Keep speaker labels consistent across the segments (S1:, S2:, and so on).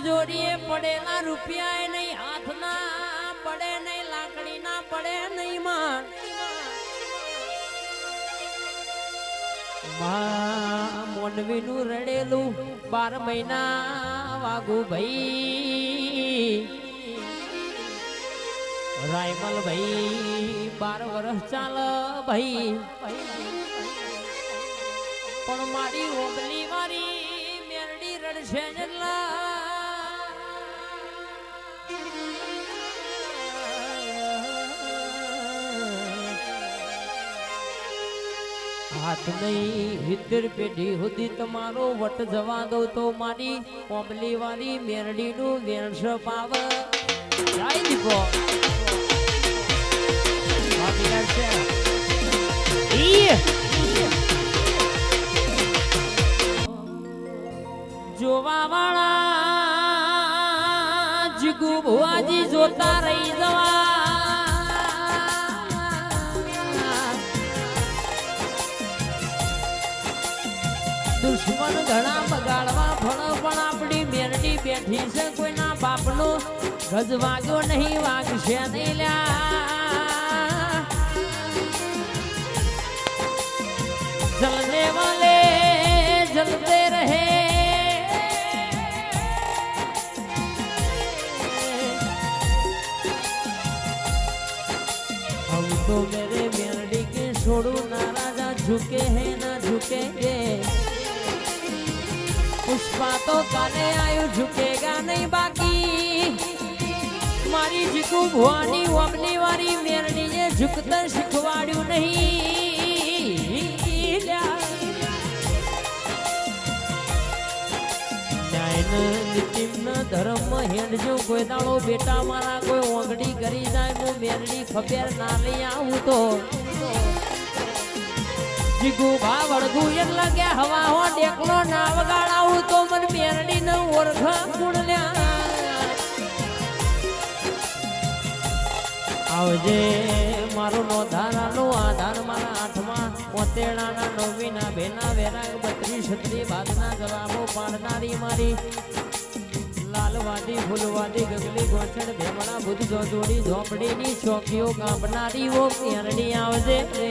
S1: તિજોરીએ પડેલા રૂપિયા નહીં, હાથના પડે નહીં, લાકડીના પડે નહીં માં માં મોનવીનું રડેલું બાર મહિના વાગુ ભાઈ. રાયમલ ભાઈ બાર વર્ષ ચાલ ભાઈ. પણ મારી ઓગલી મારી મેરડી રડશે જલ્લા હાથ નહીં. પેઢી સુધી તમારો વટ જવા દો તો મારી કોમલી વાળી મેરડી નું વેણસ પાવ! જોવા વાળા જીગુ ભુવાજી જોતા છે કોઈના બાપનો ગજ વાગ્યો નહીં વાગશે દિલ્યા. જલને વાલે, જલતે રહે. હમ તો મેરે મેરડી કે છોડું, ના રાજા ઝુકે હે, ના ઝુકે પુષ્પા તો કાલે આયુ ઝુકેગા નહીં બાકી. મારી જીકુ ભવાની ઓમની વારી મેરડી ને ઝુકતા શીખવાડ્યું નહીં. ધર્મ હેડજો, કોઈ દાડો બેટા મારા, કોઈ ઓગડી કરી જાય, હું મેરડી ખબેર ના લઈ આવું તો. જીગુ ભા વળગું એટલે કે હવા હો ડેકલો ના ઓળખ કુણલ્યા આવજે મારો નો આધાર મારા આઠમાં પોતેડાના નવીના બેના વેરાગ બત્રીસ છત્રી ભાગના જવાબો પાડનારી મારી. લાલવાદી ફૂલવાદી ગગલી ગોચણ ભેમણા બુદ્ધ જોડી ઝોપડીની ચોકીઓ કાપનારી ઓ કેરણી આવજે રે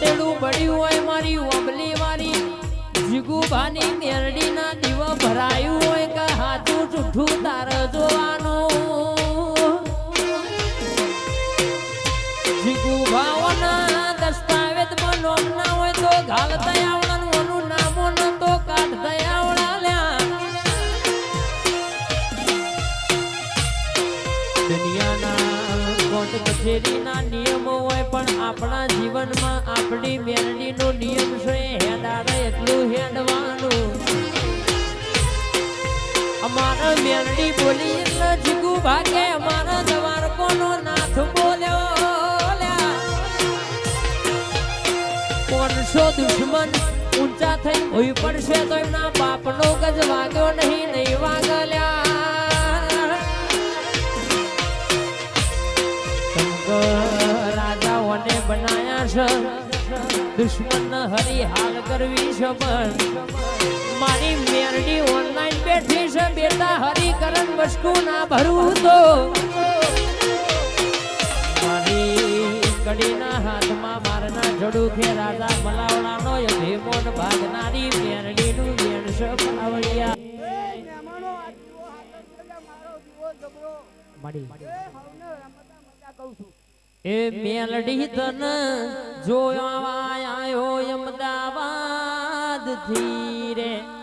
S1: પોતેડું પડ્યું હોય મારી ઓબલી મારી જીગુભાની મેરડીના દીવા ભરાયું હોય કે હાથું ચૂઠું તાર આપણા જીવનમાં આપણી મેરડીનો નિયમ છે હેડાડે એટલું હેડવાનું. અમારા મેરડી બોલી જીગુ ભાગે અમારા દવાર કોનો નાથ બોલ્યો લ્યા. કોણસો દુશ્મન ઊંચા થઈ હોય પડશે તો એમના બાપનો ગજ વાગ્યો નહીં નહીં વાગલ્યા. છે દુશ્મન હરી હાલ કરવી છે પણ મારી મેરડી ઓનલાઈન બેઠી છે બેટા હરિકરણ બસકું ના ભરવું તો. મારી કડીના હાથમાં મારના જડુખે રાજા મલાવડાનો ભીમોન ભાગનારી મેરડીનું વેણ છે
S2: જબરો
S1: મળી
S2: મજા કહું છું.
S1: એ મેલડી તન જોયા આયો અમદાવાદ રે.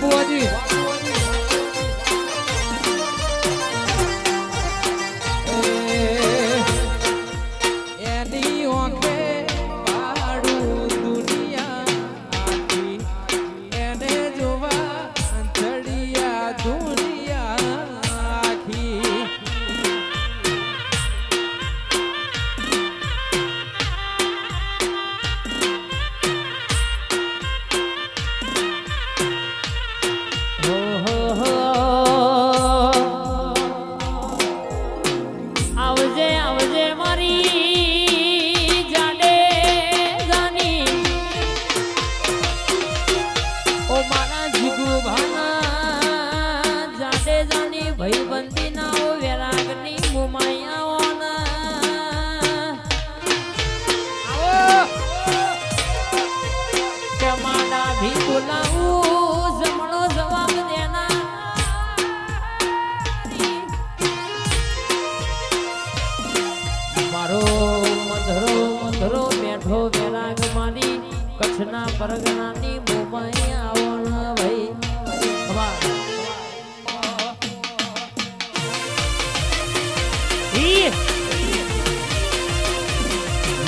S1: 锅具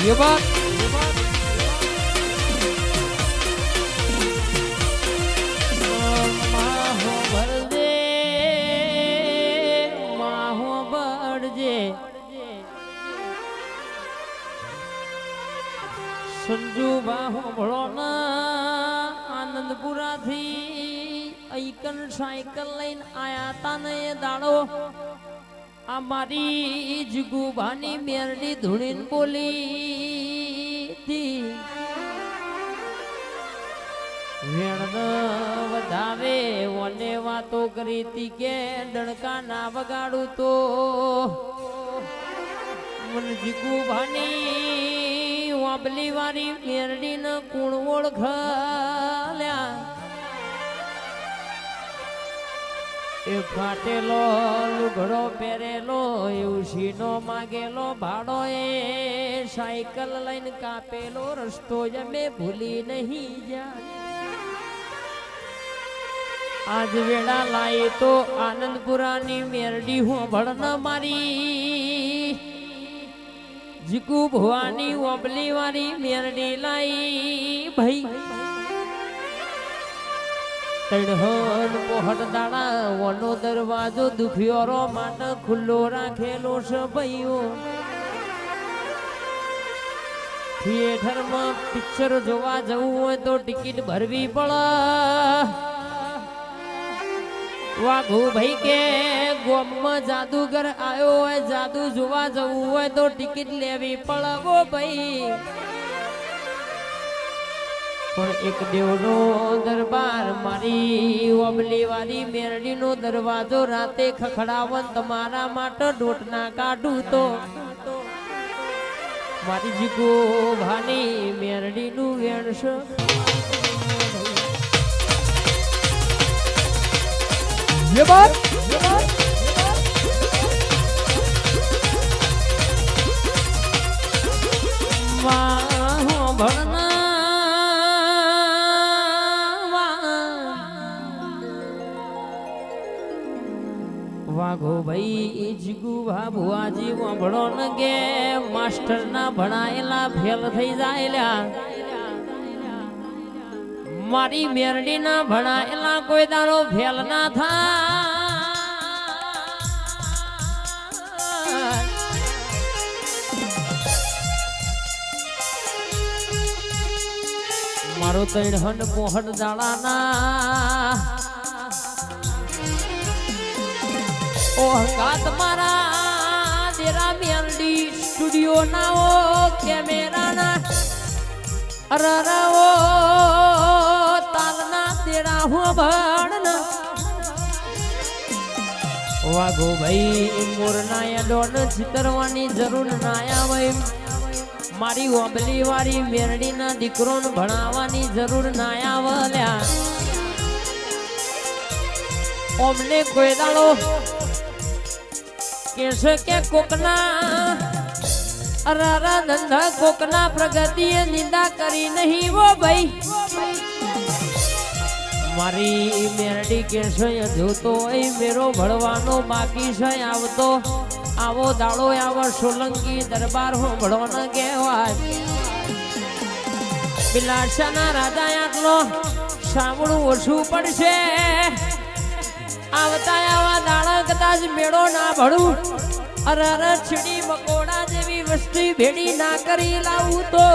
S1: Yabak. સંજુ હોંભળો ના આનંદપુરાથી ઐકન સાયકલ લઈને આયા તા ને દાડો આ જ ગુભાની મેરડી ધૂણીન બોલી હતી. વેણ વધાવે, ઓને વાતો કરી તી કે ડણકા ના વગાડું તો. મન જીગુ ભાની વાબલી વાળી મેરડી ન કુણ ઓળખલ્યા એ ફાટેલો લુગડો પહેરેલો એવું શીનો માગેલો ભાડો એ સાયકલ લઈને કાપેલો, રસ્તો જ અમે ભૂલી નહીં જા આજ વેળા લાઈ તો આનંદપુરાની મેરડી હું ભળન મારી. જીકુ ભવાની ઓબલી વાળી મેરડી લાઈ ભાઈ. તડહન પોહટ દાડા વનો દરવાજો દુખિયોરો માટે ખુલ્લો રાખેલો છે ભાઈઓ થિયેટરમાં પિક્ચર જોવા જવું હોય તો ટિકિટ ભરવી પડે. વાઘુ ભાઈ કે ગોમમાં જાદુગર આવ્યો હોય, જાદુ જોવા જવું હોય તો ટિકિટ લેવી પડે ઓ ભાઈ. પણ એક દેવનો દરબાર મારી ઓબલી વાળી મેરડીનો દરવાજો રાતે ખખડાવન તમારા માટે ડોટના કાઢું તો મારી જીગો ભાની મેરડીનું વેણસ
S3: ये बात
S1: વાઘો ભાઈ જીગુ ભુવાજી વાંભળો ન કે માસ્ટર ના ભણાયેલા ફેલ થઈ જાયેલા. મારી મેરડી ના ભણાયેલા કોઈ દારો ફેલ ના થા મારો તૈણહન હન મોહન ઓ હંગાત મારા તેરા મેલડી સ્ટુડિયો ના ઓ કેમેરા ના અરરવો તાલના દેરા હો ભણના વાઘો ભાઈ મોરના ડોન ચિતરવાની જરૂર ના આવે મારી ઓબલી વાળી મેરડીના દીકરોને ભણાવવાની જરૂર ના આવલ્યા ઓમને કોઈ દાડો કેશે કે કોકના અરારા ધંધા કોકના પ્રગતિએ નિંદા કરી નહીં વો ભાઈ. મારી મેરડી કેશે જોતો હોય મેરો ભળવાનો બાકી છે, આવતો આવો દાડો, આવો સોલંકી દરબાર હો ભળવાનો કહેવાય. બિલાસાના રાજા આટલો સાંભળું ઓછું પડશે. આવતા આવા દાડા કદાચ મેળો ના ભળું અરે અરે છીડી મકોડા જેવી વસ્તી ભેડી ના કરી લાવું તો.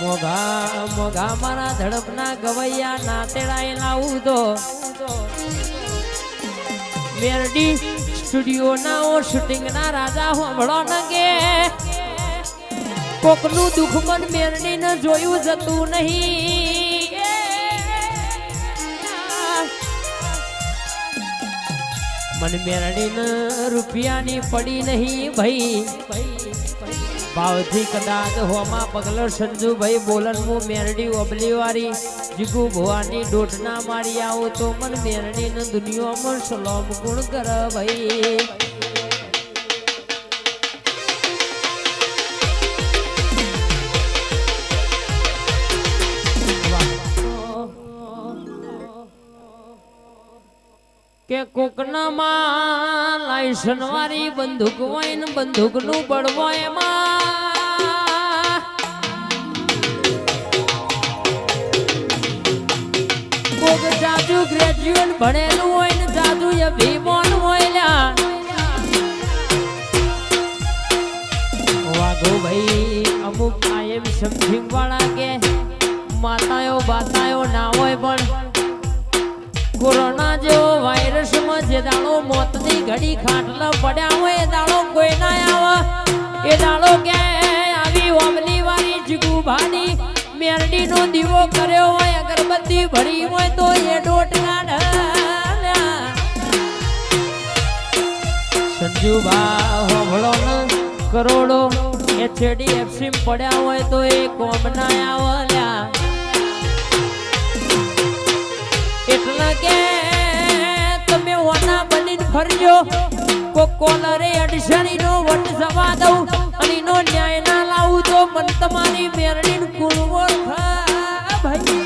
S1: મોઘા મોઘા મારા ધડપના ગવૈયા ના તેડાઈ લાવું તો. મેરડી સ્ટુડિયો ના ઓ શૂટિંગ ના રાજા હોંભળો નગે. કોકનું દુઃખ મન મેરડી ને જોયું જતું નહીં. મન મેરડી રૂપિયાની પડી નહીં ભાઈ. ભાવથી કદાચ હોમાં પગલો સંજુભાઈ બોલન હું મેરડી ઓબલી વાળી જીગુ ભવાની ડોટના મારી આવો તો મન મેરડી દુનિયામાં સલોમ ગુણ કર ભાઈ કે કોકનામાં લાયસન વાળી બંદૂક હોય ને બંદૂકનું બળવો એમાં. કોક જાજુ ગ્રેજ્યુએટ ભણેલું હોય ને જાજુ એ જે દાડો મોતની ઘડી ખાટલા પડ્યા હોય એ દાડો કોઈ ના આવે. એ દાડો કે આવી ઓમલી વાળી જીગુભાની મેરડીનો દીવો કર્યો હોય, અગરબત્તી ભરી હોય તો એ ડોટલા સંજુભા હોભળો ને કરોડો એચડીએફસી પડ્યા હોય તો એ કોમ ના આવલ્યા. ફરજો કોલરે અડસણી નો વટ જવા દઉં અને નો ન્યાય ના લાવું તો મન તમારી મેરણી કુળ ઓળખા ભાઈ.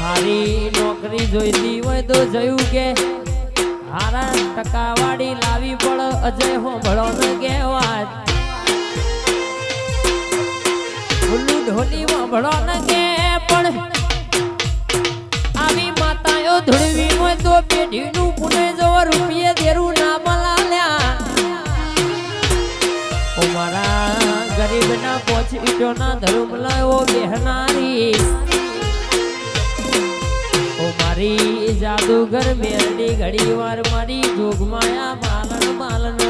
S1: હારી નોકરી જોઈતી હોય તો જોયું કે. હારા ટકાવાળી લાવી પડ અજય હો ભળો ન કહેવાય ઢોલી વાંભળો ન કે. ધૂળવી હોય તો પેઢીનું પુણે જવા રૂપિયે દેરું ના મલાલ્યા મારા ગરીબના પોચ ઈટોના ધર્મ લાયો બેહનારી. મારી જાદુગર મેરની ઘડી વાર મારી જોગમાયા માલણ માલણ